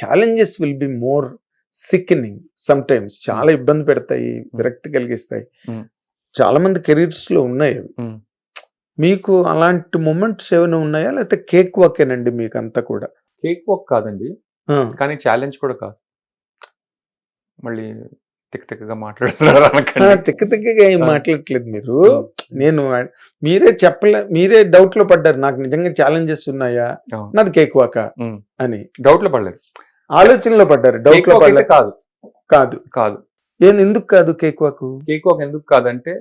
Challenges will be more sickening sometimes చాలా ఇబ్బంది పెడతాయి విరక్తి కలిగిస్తాయి. Hmm. చాలా మంది కెరీర్స్లో ఉన్నాయి అవి. Hmm. మీకు అలాంటి మూమెంట్స్ ఏమైనా ఉన్నాయా? లేకపోతే కేక్ వాకేనండి మీకు అంతా కూడా? కేక్ వాక్ కాదండి. కానీ ఛాలెంజ్ కూడా కాదు. మళ్ళీ తిక్క తిక్కగా మాట్లాడుతున్నారు అనకండి. తిక్క తిక్కగా ఏం. మాట్లాడట్లేదు మీరు. నేను మీరే చెప్పలే మీరే డౌట్లో పడ్డారు. నాకు నిజంగా ఛాలెంజెస్ ఉన్నాయా. నాది కేక్ వాక Hmm. అని. డౌట్లో పడలేదు. ఆలోచనలో పడ్డారు. డౌట్లో పడలేదు కాదు. కాదు. కాదు. ఏం ఎందుకు కాదు కేక్ వాకు కేక్ వాక్ ఎందుకు కాదంటే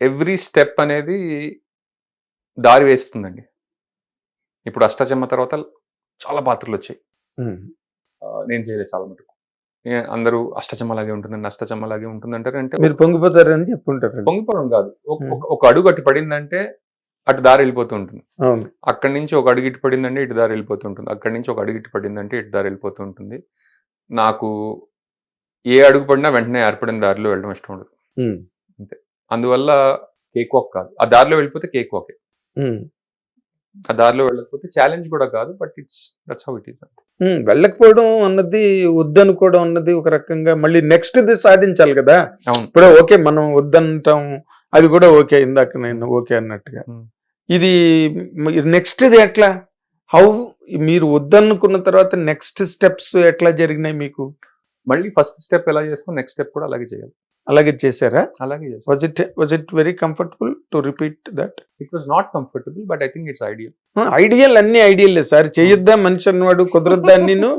ఎవ్రీ స్టెప్ అనేది దారి వేస్తుందండి. ఇప్పుడు అష్టచమ్మ తర్వాత చాలా పాత్రలు వచ్చాయి. నేను చేయలేదు చాలా మటుకు. అందరూ అష్టచమ్మలాగే ఉంటుందండి అష్టచమ్మలాగే ఉంటుంది అంటారు అంటే మీరు పొంగిపోతారని చెప్పుంటారు పొంగిపోవడం కాదు. ఒక- అడుగు అటు పడిందంటే అటు దారి వెళ్ళిపోతూ ఉంటుంది. అక్కడి నుంచి ఒక అడుగు ఇటు పడిందంటే ఇటు దారి వెళ్ళిపోతూ ఉంటుంది. అక్కడి నుంచి ఒక అడుగు ఇటు పడిందంటే ఇటు దారి వెళ్ళిపోతూ ఉంటుంది. నాకు ఏ అడుగు పడినా వెంటనే ఏర్పడిన దారిలో వెళ్ళడం ఇష్టం ఉండదు. ఉమ్, అందువల్ల కేక్ వాక్ కాదు. ఆ దారిలో వెళ్ళిపోతే కేక్ వాకే. ఆ దారిలో వెళ్ళకపోతే ఛాలెంజ్ కూడా కాదు but it's that's how it is వెళ్ళకపోవడం అన్నది వద్దనుకోవడం అన్నది ఒక రకంగా మళ్ళీ నెక్స్ట్ ది సాధించాలి కదా. ఇప్పుడు ఓకే మనం వద్దంటాం అది కూడా ఓకే ఇందాక నేను ఓకే అన్నట్టుగా. ఇది నెక్స్ట్ ఇది ఎట్లా? హౌ మీరు వద్దనుకున్న తర్వాత నెక్స్ట్ స్టెప్స్ ఎట్లా జరిగినాయి మీకు? మళ్ళీ ఫస్ట్ స్టెప్ ఎలా చేస్తాం నెక్స్ట్ స్టెప్ కూడా అలాగే చేయాలి. అలాగే చేశారా? అలాగే was it was it very comfortable to repeat that it was not comfortable but I think it's ideal ideal అన్ని ఐడియల్ సార్. చేయొద్దా మనిషి అన్నవాడు కుదరద్దా నేను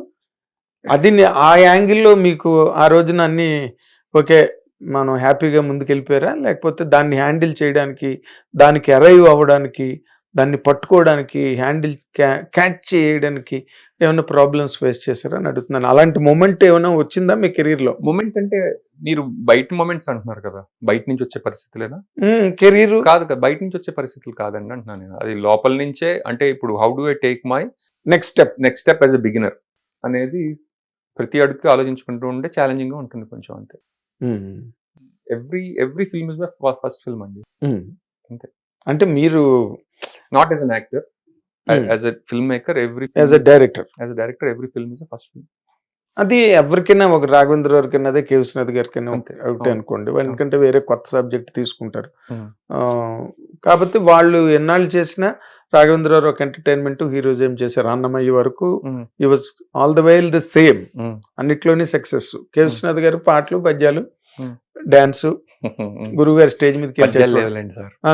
అది ఆ యాంగిల్లో మీకు ఆ రోజున అన్ని ఓకే మనం హ్యాపీగా ముందుకెళ్ళిపోయారా? లేకపోతే దాన్ని హ్యాండిల్ చేయడానికి దానికి అరైవ్ అవ్వడానికి దాన్ని పట్టుకోవడానికి హ్యాండిల్ క్యాచ్ చేయడానికి ఏమైనా ప్రాబ్లమ్స్ ఫేస్ చేశారా అని అడుగుతున్నాను. అలాంటి మూమెంట్ ఏమైనా వచ్చిందా మీ కెరీర్లో? మూమెంట్ అంటే మీరు బయట మూమెంట్స్ అంటున్నారు కదా. బయట నుంచి వచ్చే పరిస్థితి లేదా కెరీర్ కాదు కదా బయట నుంచి వచ్చే పరిస్థితులు కాదండి అంటున్నాను నేను. అది లోపల నుంచే అంటే ఇప్పుడు how do I take my next step next step as a beginner అనేది ప్రతి అడుగుకి ఆలోచించుకుంటూ ఉంటే ఛాలెంజింగ్గా ఉంటుంది కొంచెం అంతే. Every every film is my first film అండి. అంతే. అంటే మీరు not as an actor. As a film maker every as a director as a director every film is first film అది ఎవరికైనా ఒక రాఘవేంద్ర గారికైనా అదే కేవీశ్వనాథ్ గారికైనా అంతే. ఒకటే. అనుకోండి. ఎందుకంటే వేరే కొత్త సబ్జెక్ట్ తీసుకుంటారు. Hmm. కాబట్టి వాళ్ళు ఎన్నాళ్ళు చేసినా రాఘవేంద్ర గారు ఒక ఎంటర్టైన్మెంట్ హీరోజం చేశారు? అన్నమయ్య వరకు. ఈ was all the while the same అన్నిట్లోనే success K Viswanath garu పాటలు పద్యాలు. డాన్స్ గురువు గారి స్టేజ్ మీదకి వెళ్ళి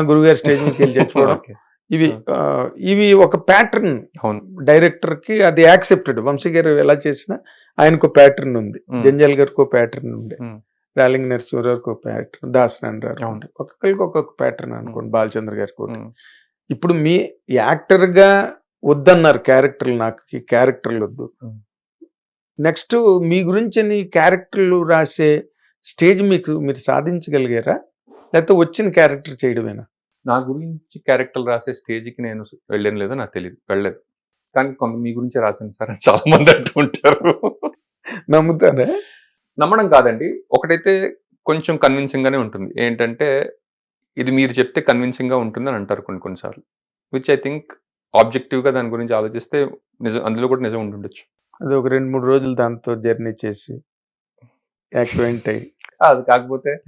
గురువు గారి స్టేజ్ మీదకి వెళ్ళి చచ్చిపోవడం. Okay. ఇవి ఇవి ఒక ప్యాటర్న్ అవును. డైరెక్టర్కి అది యాక్సెప్టెడ్ వంశీ గారు ఎలా చేసినా ఆయనకు ప్యాటర్న్ ఉంది. జంజాల్ గారికి ఒక ప్యాటర్న్ ఉంది Hmm. రాలింగ్ నరసింహరావుకి ఒక ప్యాటర్న్ దాసనారాయణ గారు. ఒక్కొక్కరికి ఒక్కొక్క ప్యాటర్న్ అనుకోండి బాలచంద్ర గారికి Hmm. ఇప్పుడు మీ యాక్టర్గా వద్దన్నారు క్యారెక్టర్లు నాకు ఈ క్యారెక్టర్లు వద్దు. నెక్స్ట్ మీ గురించి నీ క్యారెక్టర్లు రాసే స్టేజ్ మీకు మీరు సాధించగలిగారా? లేకపోతే వచ్చిన క్యారెక్టర్ చేయడమేనా? నా గురించి క్యారెక్టర్ రాసే స్టేజ్కి నేను వెళ్ళాను లేదో నాకు తెలియదు వెళ్ళలేదు. కానీ కొంత మీ గురించి రాశాను సార్ అని చాలా మంది అంటూ ఉంటారు. నమ్ముతారా? నమ్మడం కాదండి. ఒకటైతే కొంచెం కన్విన్సింగ్ గానే ఉంటుంది. ఏంటంటే ఇది మీరు చెప్తే కన్విన్సింగ్గా ఉంటుంది అని అంటారు కొన్ని కొన్నిసార్లు విచ్ ఐ థింక్ ఆబ్జెక్టివ్గా దాని గురించి ఆలోచిస్తే నిజం అందులో కూడా నిజం ఉంటుండొచ్చు అది ఒక రెండు మూడు రోజులు దాంతో జర్నీ చేసి యాక్టివేట్ అయ్యి అది కాకపోతే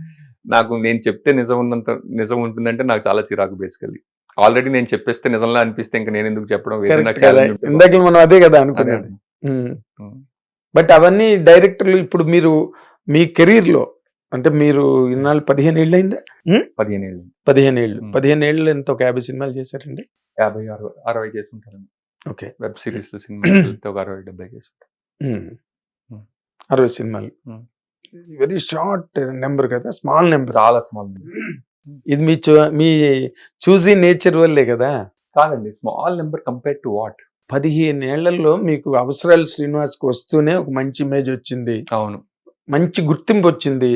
నాకు నేను చెప్తే నిజం ఉన్నంత నిజం ఉంటుందంటే నాకు చాలా చిరాకు బేసికల్లీ ఆల్రెడీ నేను చెప్పేస్తే నిజంలా అనిపిస్తే ఇంకా నేను ఎందుకు చెప్పడం. ఇందాక మనం అదే కదా అనుకునేది. ఉమ్. బట్ అవన్నీ డైరెక్టర్లు ఇప్పుడు మీరు మీ కెరీర్లో అంటే మీరు ఇన్నాళ్ళు పదిహేను ఏళ్ళు అయిందా పదిహేను ఏళ్ళు. పదిహేను ఏళ్ళు. పదిహేను ఏళ్ళు ఎంత? ఒక యాభై సినిమాలు చేశారండి? యాభై అరవై అరవై ఓకే. వెబ్ సిరీస్ సినిమా ఒక అరవై డెబ్బై చేసి ఉంటాను Hmm. అరవై సినిమాలు. వెరీ షార్ట్ నెంబర్ కదా స్మాల్ నెంబర్. చాలా స్మాల్ ఇది మీ చూ- మీ చూసి నేచర్ వల్లే కదా? కాదండి small number compare to what? పదిహేను ఏళ్ళలో మీకు అవసరాలు శ్రీనివాస్కి వస్తూనే ఒక మంచి ఇమేజ్ వచ్చింది. అవును. మంచి గుర్తింపు వచ్చింది.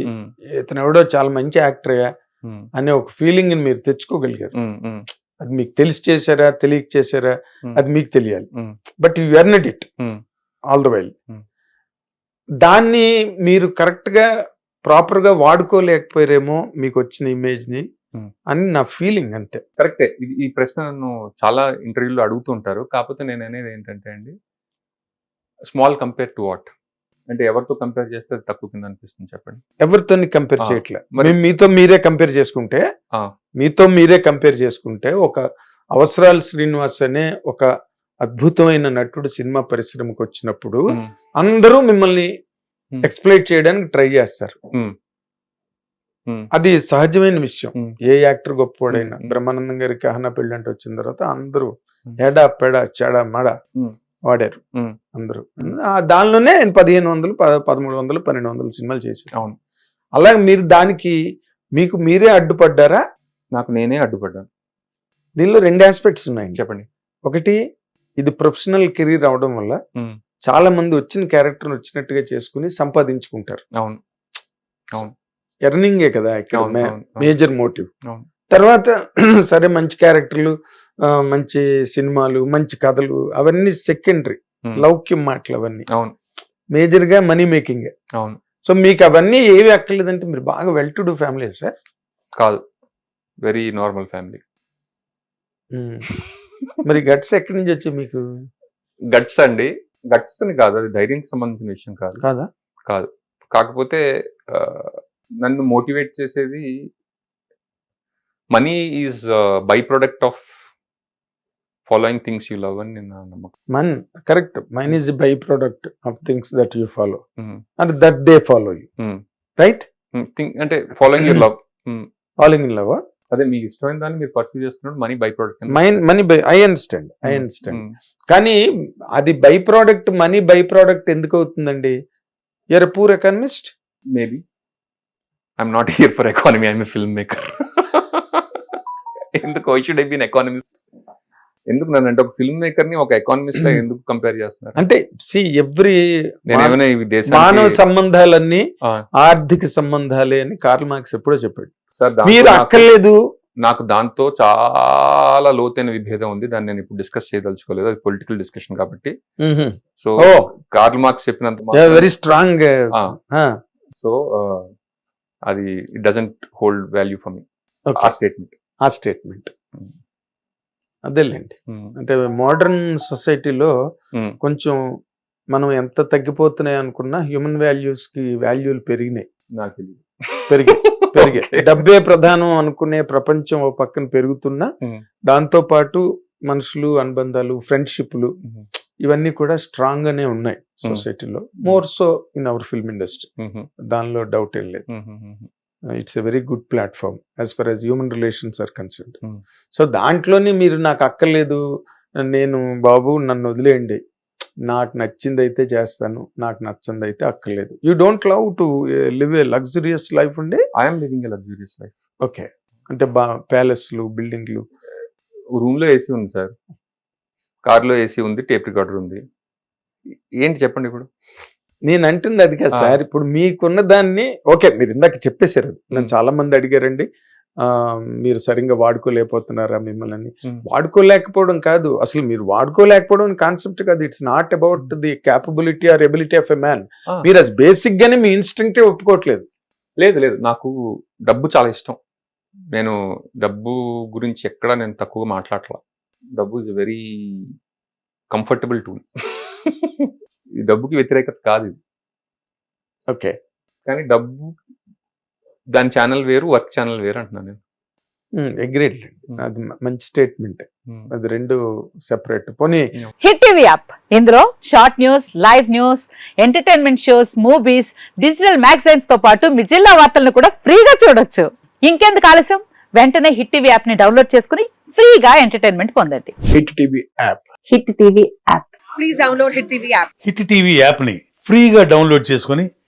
ఇతను ఎవడో చాలా మంచి యాక్టర్ ఉమ్, అనే ఒక ఫీలింగ్ మీరు తెచ్చుకోగలిగారు. అది మీకు తెలిసి చేశారా తెలియక చేశారా. అది మీకు తెలియాలి. But you earned it. All the while. దాన్ని మీరు కరెక్ట్గా ప్రాపర్గా వాడుకోలేకపోయారేమో మీకు వచ్చిన ఇమేజ్ని Hmm. అని నా ఫీలింగ్ అంతే. కరెక్టే ఇది ఈ ప్రశ్న నన్ను చాలా ఇంటర్వ్యూలో అడుగుతుంటారు కాకపోతే నేను అనేది ఏంటంటే అండి స్మాల్ కంపేర్ టు వాట్ అంటే ఎవరితో కంపేర్ చేస్తే అది తక్కువ కింద అనిపిస్తుంది చెప్పండి. ఎవరితో కంపేర్ ఆ, చేయట్లే. మరి- మీ- మీతో మీరే కంపేర్ చేసుకుంటే. మీతో మీరే కంపేర్ చేసుకుంటే ఒక అవసరాల శ్రీనివాస్ అనే ఒక అద్భుతమైన నటుడు సినిమా పరిశ్రమకు వచ్చినప్పుడు అందరూ మిమ్మల్ని. ఎక్స్ప్లెయిట్ చేయడానికి ట్రై చేస్తారు. అది సహజమైన విషయం. ఏ యాక్టర్ గొప్పవాడైనా. బ్రహ్మానందం గారికి అహన పెళ్ళి అంటే వచ్చిన తర్వాత అందరూ. ఎడా పెడ చెడ మడ. వాడారు. అందరూ దానిలోనే ఆయన పదిహేను వందలు పదమూడు వందలు పన్నెండు వందలు సినిమాలు చేశారు అవును. అలాగే మీరు దానికి మీకు మీరే అడ్డుపడ్డారా నాకు నేనే అడ్డుపడ్డాను దీనిలో రెండు ఆస్పెక్ట్స్ ఉన్నాయండి చెప్పండి ఒకటి ఇది ప్రొఫెషనల్ కెరీర్ అవడం వల్ల చాలా మంది వచ్చిన క్యారెక్టర్ వచ్చినట్టుగా చేసుకుని సంపాదించుకుంటారు. అవును. ఎర్నింగే కదా ఇక్కడ అవును అవును, అవును. Major motive. తర్వాత సరే మంచి క్యారెక్టర్లు మంచి సినిమాలు మంచి కథలు అవన్నీ సెకండరీ లౌక్యం మాటలు అవన్నీ. అవును. మేజర్గా మనీ మేకింగ్ అవును. సో మీకు అవన్నీ ఏవి అక్కర్లేదంటే మీరు బాగా well to do family sir కాదు. వెరీ నార్మల్ ఫ్యామిలీ మరి గట్స్ ఎక్కడి నుంచి వచ్చి మీకు? గట్స్ అండి. గట్స్ అని కాదు అది ధైర్యానికి సంబంధించిన విషయం కాదు. కాదా? కాదు. కాకపోతే నన్ను మోటివేట్ చేసేది money is by product of following things you love అని నా నమ్మకం. Man correct. Mine is by product of things that you follow. And that they follow you. Right? think- అంటే following your love. Following in love అదే మీకు ఇష్టమైన దాన్ని మీరు pursue చేస్తున్నాడు money by product mine money by I understand I Hmm. Understand కానీ అది by product money by product ఎందుకు అవుతుందండి? You're poor economist maybe I'm not here for economy I'm film maker ఎందుకు? I should I been economist ఎందుకు నన్ను అంటే ఒక film మేకర్ని ఒక ఎకానమిస్ట్ ఎందుకు కంపేర్ చేస్తున్నారు? అంటే సి ఎవ్రీ మానవ సంబంధాలన్నీ ఆర్థిక సంబంధాలే అని కార్ల్ మార్క్స్ ఎప్పుడో చెప్పాడు. మీరు నాకు- అక్కర్లేదు. నాకు దాంతో చాలా లోతైన విభేదం ఉంది. దాన్ని నేను ఇప్పుడు డిస్కస్ చేయదలుచుకోలేదు. అది పొలిటికల్ డిస్కషన్ కాబట్టి. సో కార్ల్ మార్క్స్ చెప్పినంత వెరీ స్ట్రాంగ్ సో అది it doesn't hold value for me ఆ స్టేట్మెంట్ ఆ స్టేట్మెంట్ అదేలేండి. అంటే మోడర్న్ సొసైటీలో కొంచెం మనం ఎంత తగ్గిపోతున్నాయి అనుకున్నా హ్యూమన్ వాల్యూస్కి వాల్యూలు పెరిగినాయి. నాకు తెలియదు పెరిగి పెరిగాయి Okay. డబ్బే ప్రధానం అనుకునే ప్రపంచం ఒక పక్కన పెరుగుతున్నా. దాంతో పాటు మనుషులు అనుబంధాలు ఫ్రెండ్షిప్లు. ఇవన్నీ కూడా స్ట్రాంగ్ గానే ఉన్నాయి. సొసైటీలో more so in our film industry. దానిలో డౌట్ ఏం లేదు. It's a very good platform as for as human relations are concern. So దాంట్లోనే మీరు నాకు అక్కర్లేదు నేను బాబు నన్ను వదిలేయండి నాకు నచ్చింది అయితే చేస్తాను నాకు నచ్చింది అయితే అక్కర్లేదు you don't love to live a luxurious life ఉండే? Am living a luxurious life. Okay అంటే బా ప్యాలెస్లు బిల్డింగ్లు. రూమ్లో ఏసీ ఉంది సార్. కార్లో ఏసీ ఉంది టేప్ రికార్డర్ ఉంది. ఏంటి చెప్పండి ఇప్పుడు? నేను అంటుంది అది కాదు. సార్ ఇప్పుడు మీకున్న దాన్ని ఓకే మీరు ఇందాక చెప్పేశారు. నన్ను. చాలా మంది అడిగారండి. మీరు సరిగ్గా వాడుకోలేకపోతున్నారా మిమ్మల్ని. వాడుకోలేకపోవడం కాదు. అసలు మీరు వాడుకోలేకపోవడం కాన్సెప్ట్ కాదు. It's not about the capability or ability of a man. మీరు అది బేసిక్ గానే మీ ఇన్స్టింక్ట్ ఒప్పుకోవట్లేదు. లేదు లేదు. నాకు డబ్బు చాలా ఇష్టం. నేను డబ్బు గురించి ఎక్కడ నేను తక్కువ మాట్లాడలా డబ్బు ఇస్ వెరీ కంఫర్టబుల్ టూల్ ఈ డబ్బుకి వ్యతిరేకత కాదు ఇది. ఓకే. కానీ డబ్బు దాని ఛానల్ వేరు వర్క్ ఛానల్ వేరు అంటున్నాను నేను. అగ్రేడ్. అది మంచి స్టేట్మెంట్ అది రెండు సెపరేట్ పోనీ హిట్ టీవీ యాప్. ఇందులో short news live news entertainment shows movies digital మ్యాగజైన్స్తో పాటు మీ జిల్లా వార్తలను కూడా ఫ్రీగా చూడొచ్చు. ఇంకెందుకు ఆలస్యం? వెంటనే హిట్ టీవీ యాప్ని డౌన్లోడ్ చేసుకుని ఫ్రీగా ఎంటర్టైన్మెంట్ పొందండి. Hit TV app. Hit TV app. Please download Hit TV app. Hit TV యాప్ని ఫ్రీగా డౌన్లోడ్ చేసుకొని